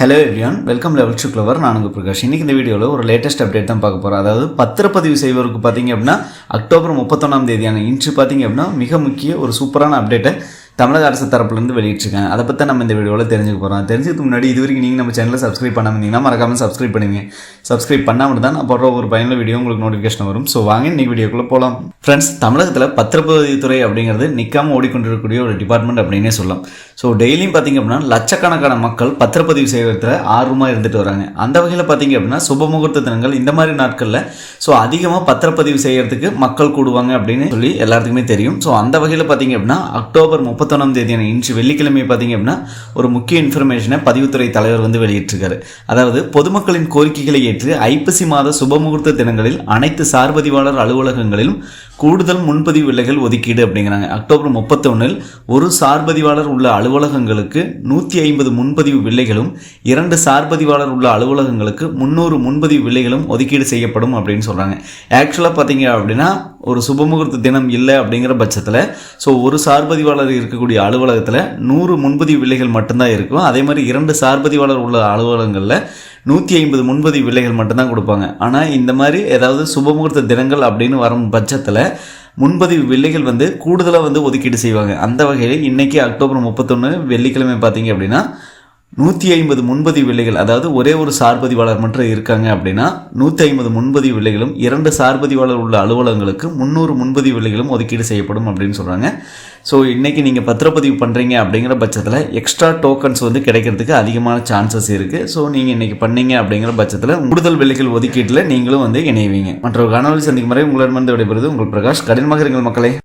Hello everyone welcome level to clever நான் உங்கள் பிரகாஷ். இன்றைக்கி இந்த வீடியோவில் ஒரு லேட்டஸ்ட் அப்டேட் தான் பார்க்க போகிறோம் அதாவது பத்திரப்பதிவு செய்வருக்கு பார்த்தீங்க அப்படின்னா அக்டோபர் முப்பத்தொன்னாம் தேதியான இன்று பார்த்தீங்க அப்படின்னா மிக முக்கிய ஒரு சூப்பரான அப்டேட்டை தமிழக அரசு தரப்புலேருந்து வெளியிட்டிருக்காங்க. அதை பற்றி நம்ம இந்த வீடியோவில் தெரிஞ்சுக்க போகிறோம் தெரிஞ்சதுக்கு முன்னாடி இது வரைக்கும் நீங்கள் நம்ம சேனலில் சப்ஸ்கிரைப் பண்ணாமல் இருந்தீங்கன்னா மறக்காமல் சப்ஸ்கிரைப் பண்ணுங்க சப்ஸ்கிரைப் பண்ணாமல் தான் நான் போடுற ஒரு பயனுள்ள வீடியோ உங்களுக்கு நோட்டிஃபிகேஷன் வரும். ஸோ வாங்க இன்றைக்கி வீடியோக்குள்ளே போகலாம் ஃப்ரெண்ட்ஸ் தமிழகத்தில் பத்திரப்பதிவுத்துறை அப்படிங்கிறது நிற்காமல் ஓடிக்கொண்டிருக்கக்கூடிய ஒரு டிபார்ட்மெண்ட் அப்படின்னே சொல்லலாம். ஸோ டெய்லியும் பார்த்தீங்க அப்படின்னா லட்சக்கணக்கான மக்கள் பத்திரப்பதிவு செய்வதில் ஆர்வமாக இருந்துட்டு வராங்க. அந்த வகையில் பார்த்தீங்க அப்படின்னா சுபமுகூர்த்த தினங்கள் இந்த மாதிரி நாட்களில் ஸோ அதிகமாக பத்திரப்பதிவு செய்கிறதுக்கு மக்கள் கூடுவாங்க அப்படின்னு சொல்லி எல்லாத்துக்குமே தெரியும். ஸோ அந்த வகையில் பார்த்தீங்க அப்படின்னா அக்டோபர் முப்பத்தொன்னாம் தேதியான இன்று வெள்ளிக்கிழமை பார்த்தீங்க அப்படின்னா ஒரு முக்கிய இன்ஃபர்மேஷனை பதிவுத்துறை தலைவர் வந்து வெளியிட்டிருக்காரு. அதாவது பொதுமக்களின் கோரிக்கைகளை நேற்று ஐப்பசி மாத சுபமுகூர்த்த தினங்களில் அனைத்து சார்பதிவாளர் அலுவலகங்களிலும் கூடுதல் முன்பதிவு விலைகள் ஒதுக்கீடு அப்படிங்கிறாங்க. அக்டோபர் முப்பத்தொன்னில் ஒரு சார்பதிவாளர் உள்ள அலுவலகங்களுக்கு நூற்றி ஐம்பது முன்பதிவு விலைகளும் இரண்டு சார்பதிவாளர் உள்ள அலுவலகங்களுக்கு முந்நூறு முன்பதிவு விலைகளும் ஒதுக்கீடு செய்யப்படும் அப்படின்னு சொல்கிறாங்க ஆக்சுவலாக பார்த்தீங்க அப்படின்னா ஒரு சுபமுகூர்த்த தினம் இல்லை அப்படிங்கிற பட்சத்தில் ஸோ ஒரு சார்பதிவாளர் இருக்கக்கூடிய அலுவலகத்தில் நூறு முன்பதிவு விலைகள் மட்டும்தான் இருக்கும். அதே மாதிரி இரண்டு சார்பதிவாளர் உள்ள அலுவலகங்களில் நூற்றி ஐம்பது முன்பதிவு விலைகள் மட்டும்தான் கொடுப்பாங்க. ஆனால் இந்த மாதிரி ஏதாவது சுபமுகூர்த்த தினங்கள் அப்படின்னு வரும் பட்சத்தில் முன்பதிவு வில்லைகள் வந்து கூடுதலாக வந்து ஒதுக்கீடு செய்வாங்க. அந்த வகையில் இன்றைக்கி அக்டோபர் முப்பத்தொன்று வெள்ளிக்கிழமை பார்த்தீங்க அப்படின்னா நூற்றி ஐம்பது முன்பதிவு விலைகள் அதாவது ஒரே ஒரு சார்பதிவாளர் மட்டும் இருக்காங்க அப்படின்னா நூற்றி ஐம்பது முன்பதிவு விலைகளும் இரண்டு சார்பதிவாளர் உள்ள அலுவலகங்களுக்கு முந்நூறு முன்பதிவு விலைகளும் ஒதுக்கீடு செய்யப்படும் அப்படின்னு சொல்கிறாங்க ஸோ இன்றைக்கி நீங்கள் பத்திரப்பதிவு பண்ணுறீங்க அப்படிங்கிற பட்சத்தில் எக்ஸ்ட்ரா டோக்கன்ஸ் வந்து கிடைக்கிறதுக்கு அதிகமான சான்சஸ் இருக்குது ஸோ நீங்கள் இன்றைக்கி பண்ணீங்க அப்படிங்கிற பட்சத்தில் கூடுதல் விலைகள் ஒதுக்கீட்டில் நீங்களும் வந்து இணைவீங்க. மற்றொரு கனவில் சந்திக்கும் முறை உங்களிடமிருந்து விடைபெறுவது உங்கள் பிரகாஷ். கடினமாக இருங்கள் மக்களே.